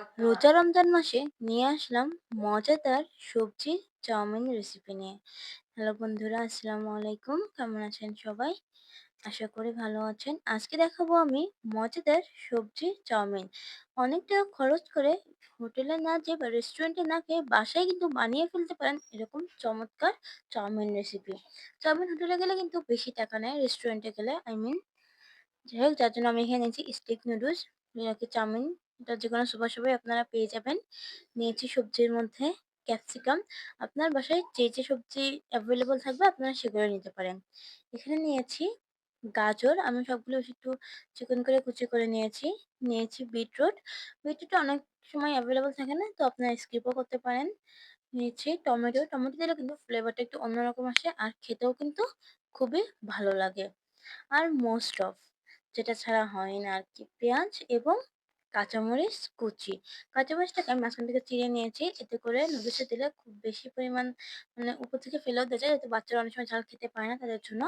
রোজা রমজান মাসে নিয়ে আসলাম মজাদার সবজি চাউমিন রেসিপি নিয়ে। হ্যালো বন্ধুরা, আসসালামু আলাইকুম। কেমন আছেন সবাই? আশা করি ভালো আছেন। আজকে দেখাবো আমি মজাদার সবজি চাউমিন। অনেক টাকা খরচ করে হোটেলে না যেয়ে বা রেস্টুরেন্টে না খেয়ে বাসায় কিন্তু বানিয়ে ফেলতে পারেন এরকম চমৎকার চাউমিন রেসিপি চাউমিন হোটেলে গেলে কিন্তু বেশি টাকা নেয় রেস্টুরেন্টে গেলে আই মিন যাই হোক, যার জন্য আমি এখানে নিয়েছি স্টিক নুডলস চাউমিন এটা যে কোনো সুপার শপে আপনারা পেয়ে যাবেন। নিয়েছি সবজির মধ্যে ক্যাপসিকাম আপনার বাসায় যে যে সবজি অ্যাভেলেবল থাকবে আপনারা সেগুলো নিতে পারেন। এখানে নিয়েছি গাজর। আমি সবগুলো একটু চিকন করে কুচি করে নিয়েছি। নিয়েছি বিটরুট বিটরুট অনেক সময় অ্যাভেলেবল থাকে না, তো আপনারা স্কিপও করতে পারেন। নিয়েছি টমেটো। টমেটো দিলে কিন্তু ফ্লেভারটা একটু অন্যরকম আসে আর খেতেও কিন্তু খুবই ভালো লাগে। আর মোস্ট অফ যেটা ছাড়া হয় না আর কি। পেঁয়াজ এবং কাঁচামরিচ, কুচি। কাঁচামরিচটাকে আমি মাঝখান থেকে চিড়ে নিয়েছি। এতে করে নুডলসে দিলে খুব বেশি পরিমাণ মানে উপর থেকে ফেলেও দেওয়া যায়। যাতে বাচ্চারা অনেক সময় ঝাল খেতে পারে না তাদের জন্য।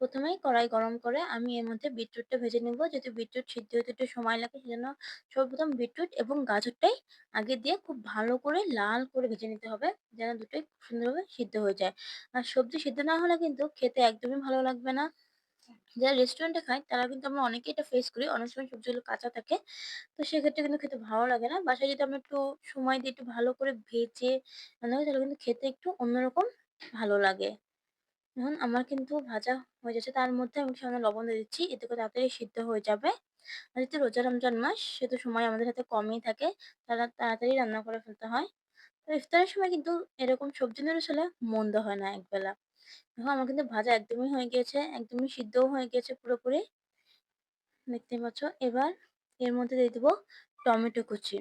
প্রথমেই কড়াই গরম করে আমি এর মধ্যে বিটরুটটা ভেজে নেব। যেহেতু বিটরুট সিদ্ধ হতে একটু সময় লাগে, সেজন্য সর্বপ্রথম বিটরুট এবং গাজরটাই আগে দিয়ে খুব ভালো করে লাল করে ভেজে নিতে হবে। যেন দুটোই খুব সুন্দরভাবে সিদ্ধ হয়ে যায়। আর সবজি সিদ্ধ না হলে কিন্তু খেতে একদমই ভালো লাগবে না। যারা রেস্টুরেন্টে খায় তারা কিন্তু আমরা অনেকেই এটা ফেস করি। অনেক সময় সবজিগুলো কাঁচা থাকে। তো সেক্ষেত্রে কিন্তু খেতে ভালো লাগে না। বাসায় যদি আমরা একটু সময় দিয়ে একটু ভালো করে ভেজে রান্না তাহলে কিন্তু খেতে একটু অন্যরকম ভালো লাগে। এখন আমার কিন্তু ভাজা হয়ে যাচ্ছে। তার মধ্যে আমি সামান্য লবণ দিয়ে দিচ্ছি। এতে করে তাড়াতাড়ি সিদ্ধ হয়ে যাবে। আর যেহেতু রোজা রমজান মাস, সেহেতু সময় আমাদের হাতে কমই থাকে। তারা তাড়াতাড়ি রান্না করে ফেলতে হয়। তো ইফতারের সময় কিন্তু এরকম সবজি নুডলস হলে মন্দ হয় না একবেলা। দেখো আমার কিন্তু ভাজা একদমই হয়ে গিয়েছে একদমই সিদ্ধও হয়ে গিয়েছে পুরোপুরি। দেখতে পাচ্ছ? এবার এর মধ্যে দিয়ে দেবো টমেটো কুচি।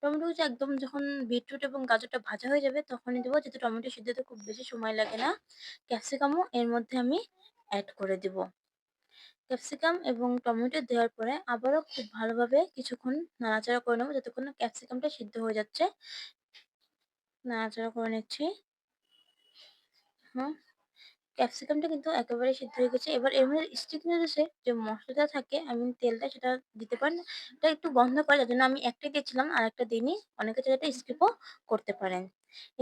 টমেটো কুচি একদম যখন বিটরুট এবং গাজরটা ভাজা হয়ে যাবে তখনই দেবো যেহেতু টমেটো সিদ্ধ হতে খুব বেশি সময় লাগে না। ক্যাপসিকামও এর মধ্যে আমি অ্যাড করে দেব। ক্যাপসিকাম এবং টমেটো দেওয়ার পরে আবারও খুব ভালোভাবে কিছুক্ষণ নাড়াচাড়া করে নেব, যতক্ষণ ক্যাপসিকামটা সিদ্ধ হয়ে যাচ্ছে। নাড়াচাড়া করে নিচ্ছি। হুম। ক্যাপসিকামটা কিন্তু একেবারে সিদ্ধ হয়ে গেছে। এবার এর মধ্যে স্টিক নুডলসে যে মশলাটা থাকে আই মিন তেলটা সেটা দিতে পারেন এটা একটু গন্ধ করে যার জন্য আমি একটাই দিয়েছিলাম, আর একটা দিইনি। অনেকে চাইলে স্কিপও করতে পারেন।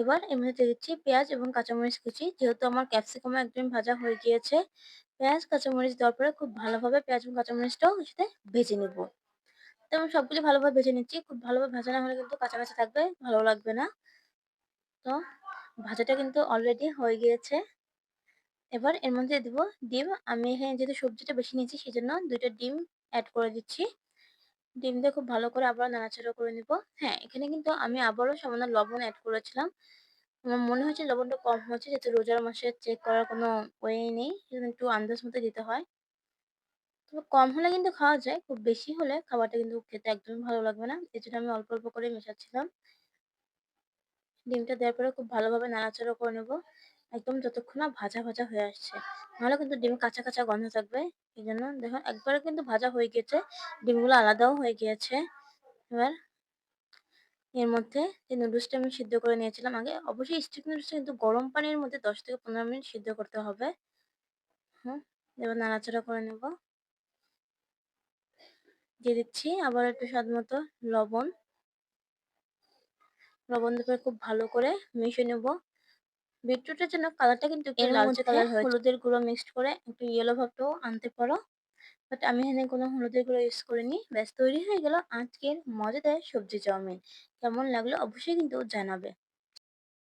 এবার এর মধ্যে দিচ্ছি পেঁয়াজ এবং কাঁচামরিচ কুচি। যেহেতু আমার ক্যাপসিকামও একদম ভাজা হয়ে গিয়েছে, পেঁয়াজ, কাঁচামরিচ দেওয়ার পরে খুব ভালোভাবে পেঁয়াজ এবং কাঁচামরিচটাও সাথে ভেজে নেব। তো আমি সবগুলি ভালোভাবে ভেজে নিচ্ছি। খুব ভালোভাবে ভাজা না হলে কিন্তু কাঁচা কাঁচা থাকবে, ভালো লাগবে না। তো ভাজাটা কিন্তু অলরেডি হয়ে গিয়েছে। এবার এর মধ্যে দেব ডিম। আমি এখানে যেহেতু সবজিটা বেশি নিয়েছি সেই জন্য দুইটা ডিম অ্যাড করে দিচ্ছি। ডিম দিয়ে খুব ভালো করে আবার নাড়াচাড়া করে নিব। হ্যাঁ এখানে কিন্তু আমি আবারও সামান্য লবণ অ্যাড করেছিলাম। আমার মনে হচ্ছে লবণটা কম হচ্ছে, যেহেতু রোজার মাসে চেক করার কোনো ওয়ে নেই, সেজন্য একটু আন্দাজ মতো দিতে হয়। তবে কম হলে কিন্তু খাওয়া যায়, খুব বেশি হলে খাবারটা কিন্তু খেতে একদমই ভালো লাগবে না। এই জন্য আমি অল্প অল্প করে মেশাচ্ছিলাম। ডিমটা দেওয়ার পরে খুব ভালোভাবে নাড়াচাড়া করে নেব। একদম যতক্ষণ না ভাজা ভাজা হয়ে আসছে। নাহলে কিন্তু ডিম কাঁচা কাঁচা গন্ধ থাকবে। এই জন্য দেখুন, একবারে কিন্তু ভাজা হয়ে গিয়েছে। ডিমগুলো আলাদাও হয়ে গিয়েছে। এবার এর মধ্যে যে নুডলসটা আমি সিদ্ধ করে নিয়েছিলাম আগে, অবশ্যই স্টিক নুডলসটা কিন্তু গরম পানির মধ্যে দশ থেকে পনেরো মিনিট সিদ্ধ করতে হবে। হুম, এবার নাড়াচাড়া করে নেব। দিয়ে দিচ্ছি আবার একটু স্বাদ মতো লবণ। লবণ দিয়ে খুব ভালো করে মিশিয়ে নেব। বিটরুটের জন্য কালারটা কিন্তু এর লালচে কালার হলুদের গুঁড়ো মিক্সড করে একটু ইয়েলো ভাবটাও আনতে পারো। বাট আমি এখানে কোনো হলুদের গুঁড়ো ইউজ করিনি। ব্যাস তৈরি হয়ে গেল আজকের মজাদার সবজি চাউমিন। কেমন লাগল অবশ্যই কিন্তু জানাবে।